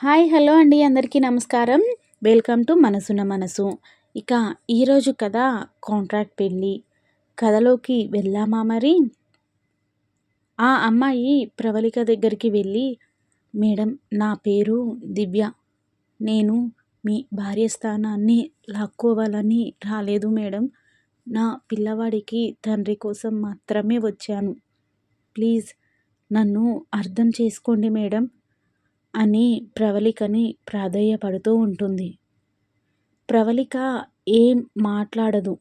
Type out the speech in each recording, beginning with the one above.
Hi hello అండి. అందరికీ నమస్కారం. వెల్కమ్ టు మనసున మనసు. ఇక ఈరోజు కథ కాంట్రాక్ట్ పెళ్ళి. కథలోకి వెళ్ళామా మరి? ఆ అమ్మాయి ప్రవళిక దగ్గరికి వెళ్ళి మేడం నా పేరు దివ్య. నేను మీ భార్య స్థానాన్ని లాక్కోవాలని రాలేదు మేడం. నా పిల్లవాడికి తండ్రి కోసం మాత్రమే వచ్చాను. ప్లీజ్ నన్ను అర్థం చేసుకోండి మేడం. అని ప్రవళికని ప్రాధేయపడుతూ ఉంటుంది. ప్రవళిక ఏం మాట్లాడదు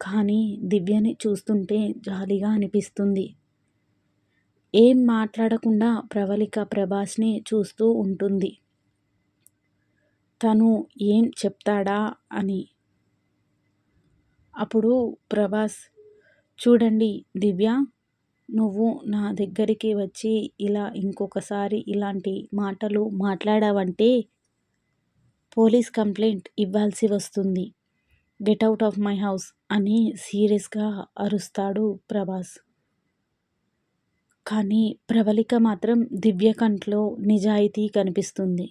కానీ దివ్యని చూస్తుంటే జాలిగా అనిపిస్తుంది. ఏం మాట్లాడకుండా ప్రవళిక ప్రభాస్ని చూస్తూ ఉంటుంది. తను ఏం చెప్తాడా అని. అప్పుడు ప్రభాస్ చూడండి దివ్య నువ్వు నా దగ్గరికి వచ్చి ఇలా ఇంకొకసారి ఇలాంటి మాటలు మాట్లాడావంటే పోలీస్ కంప్లైంట్ ఇవ్వాల్సి వస్తుంది. Get out of my house అని సీరియస్గా అరుస్తాడు ప్రభాస్. కానీ ప్రవళిక మాత్రం దివ్య కంట్లో నిజాయితీ కనిపిస్తుంది.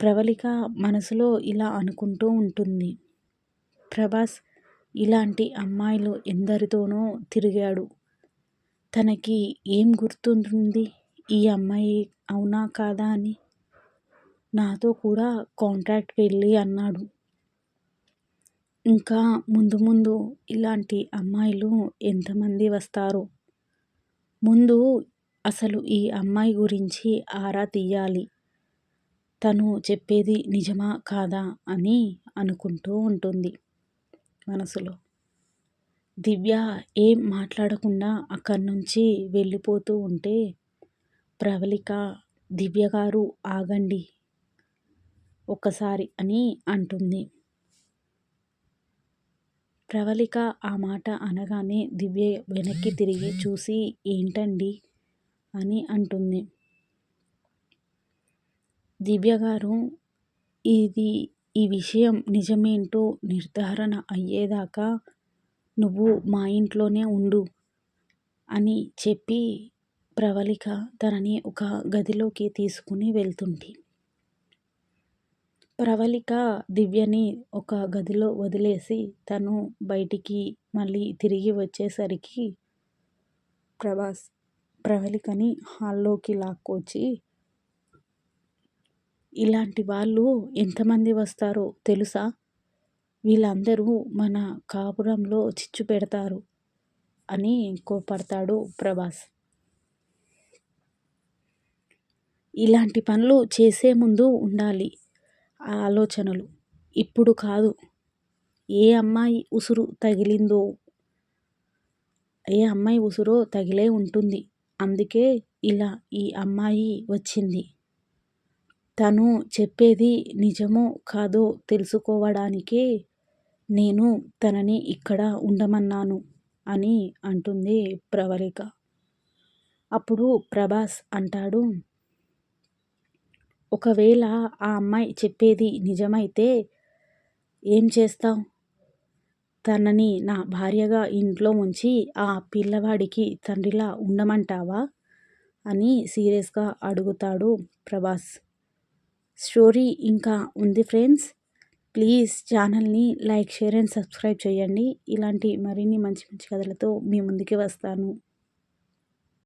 ప్రవళిక మనసులో ఇలా అనుకుంటూ ఉంటుంది. ప్రభాస్ ఇలాంటి అమ్మాయిలు ఎందరితోనో తిరిగాడు. తనకి ఏం గుర్తుంటుంది? ఈ అమ్మాయి అవునా కాదా అని. నాతో కూడా కాంట్రాక్ట్ వెళ్ళి అన్నాడు. ఇంకా ముందు ముందు ఇలాంటి అమ్మాయిలు ఎంతమంది వస్తారో. ముందు అసలు ఈ అమ్మాయి గురించి ఆరా తీయాలి. తను చెప్పేది నిజమా కాదా అని అనుకుంటూ ఉంటుంది. మనసులో. దివ్య ఏం మాట్లాడకుండా అక్కడి నుంచి వెళ్ళిపోతూ ఉంటే ప్రవళిక దివ్య గారు ఆగండి ఒక్కసారి అని అంటుంది. ప్రవళిక ఆ మాట అనగానే దివ్య వెనక్కి తిరిగి చూసి ఏంటండి? అని అంటుంది. దివ్య గారు ఇది ఈ విషయం నిజమేంటో నిర్ధారణ అయ్యేదాకా నువ్వు మా ఇంట్లోనే ఉండు అని చెప్పి ప్రవళిక తనని ఒక గదిలోకి తీసుకుని వెళ్తుంది ప్రవళిక దివ్యని ఒక గదిలో వదిలేసి తను బయటికి మళ్ళీ తిరిగి వచ్చేసరికి ప్రభాస్ ప్రవళికని హాల్లోకి లాక్కొచ్చి ఇలాంటి వాళ్ళు ఎంతమంది వస్తారో తెలుసా? వీళ్ళందరూ మన కాపురంలో చిచ్చు పెడతారు అని కోపడతాడు ప్రభాస్. ఇలాంటి పనులు చేసే ముందు ఉండాలి ఆ ఆలోచనలు. ఇప్పుడు కాదు. ఏ అమ్మాయి ఉసురు తగిలిందో ఏ అమ్మాయి ఉసురో తగిలే ఉంటుంది. అందుకే ఇలా ఈ అమ్మాయి వచ్చింది. తను చెప్పేది నిజమో కాదో తెలుసుకోవడానికే నేను తనని ఇక్కడ ఉండమన్నాను అని అంటుంది ప్రవళిక. అప్పుడు ప్రభాస్ అంటాడు ఒకవేళ ఆ అమ్మాయి చెప్పేది నిజమైతే ఏం చేస్తావు? తనని నా భార్యగా ఇంట్లో ఉంచి ఆ పిల్లవాడికి తండ్రిలా ఉండమంటావా? అని సీరియస్గా అడుగుతాడు ప్రభాస్. స్టోరీ ఇంకా ఉంది ఫ్రెండ్స్. ప్లీజ్ ఛానల్ని లైక్ షేర్ అండ్ సబ్స్క్రైబ్ చేయండి. ఇలాంటి మరిన్ని మంచి మంచి కథలతో మీ ముందుకి వస్తాను.